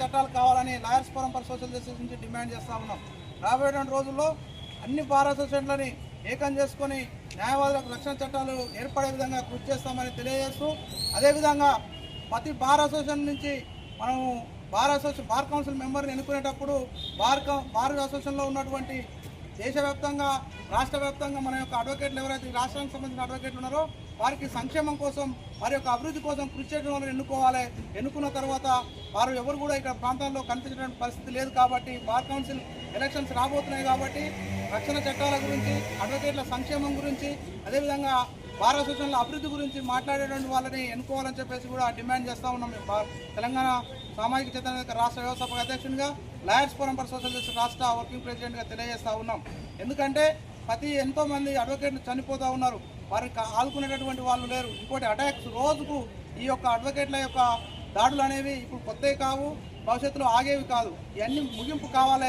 చట్టాలు కావాలని lawyers forum for social justice నుంచి డిమాండ్ చేస్తా ఉన్నాం. రాబోయే రోజుల్లో అన్ని బార్ అసోసియేషన్లని ఏకం చేసుకొని న్యాయవాదులకు రక్షణ చట్టాలు ఏర్పడే విధంగా కృషి చేస్తామని తెలియజేస్తూ అదేవిధంగా ప్రతి బార్ అసోసియేషన్ నుంచి మనము బార్ అసోసియేషన్ బార్ కౌన్సిల్ మెంబర్ని ఎన్నుకునేటప్పుడు బార్ బార్ అసోసియేషన్లో ఉన్నటువంటి దేశవ్యాప్తంగా రాష్ట్ర వ్యాప్తంగా మన యొక్క అడ్వకేట్లు ఎవరైతే ఈ రాష్ట్రానికి సంబంధించిన అడ్వకేట్లు ఉన్నారో వారికి సంక్షేమం కోసం వారి యొక్క అభివృద్ధి కోసం కృషి చేయడం ఎన్నుకోవాలి. ఎన్నుకున్న తర్వాత వారు ఎవరు కూడా ఇక్కడ ప్రాంతాల్లో కనిపించడానికి పరిస్థితి లేదు కాబట్టి బార్ కౌన్సిల్ ఎలక్షన్స్ రాబోతున్నాయి కాబట్టి రక్షణ చట్టాల గురించి అడ్వకేట్ల సంక్షేమం గురించి అదేవిధంగా బార్ అసోసియేషన్ల అభివృద్ధి గురించి మాట్లాడేటువంటి వాళ్ళని ఎన్నుకోవాలని చెప్పేసి కూడా డిమాండ్ చేస్తూ ఉన్నాం మేము తెలంగాణ సామాజిక చేతన రాష్ట్ర వ్యవస్థాపక అధ్యక్షునిగా lawyers forum for social justice రాష్ట్ర వర్కింగ్ ప్రెసిడెంట్గా తెలియజేస్తూ ఉన్నాం. ఎందుకంటే ప్రతి ఎంతో మంది అడ్వకేట్లు చనిపోతూ ఉన్నారు. వారికి ఆదుకునేటటువంటి వాళ్ళు లేరు. ఇంకోటి అటాక్స్ రోజుకు ఈ యొక్క అడ్వకేట్ల యొక్క దాడులు అనేవి ఇప్పుడు కొత్తవి కావు భవిష్యత్తులో ఆగేవి కాదు. ఇవన్నీ ముగింపు కావాలి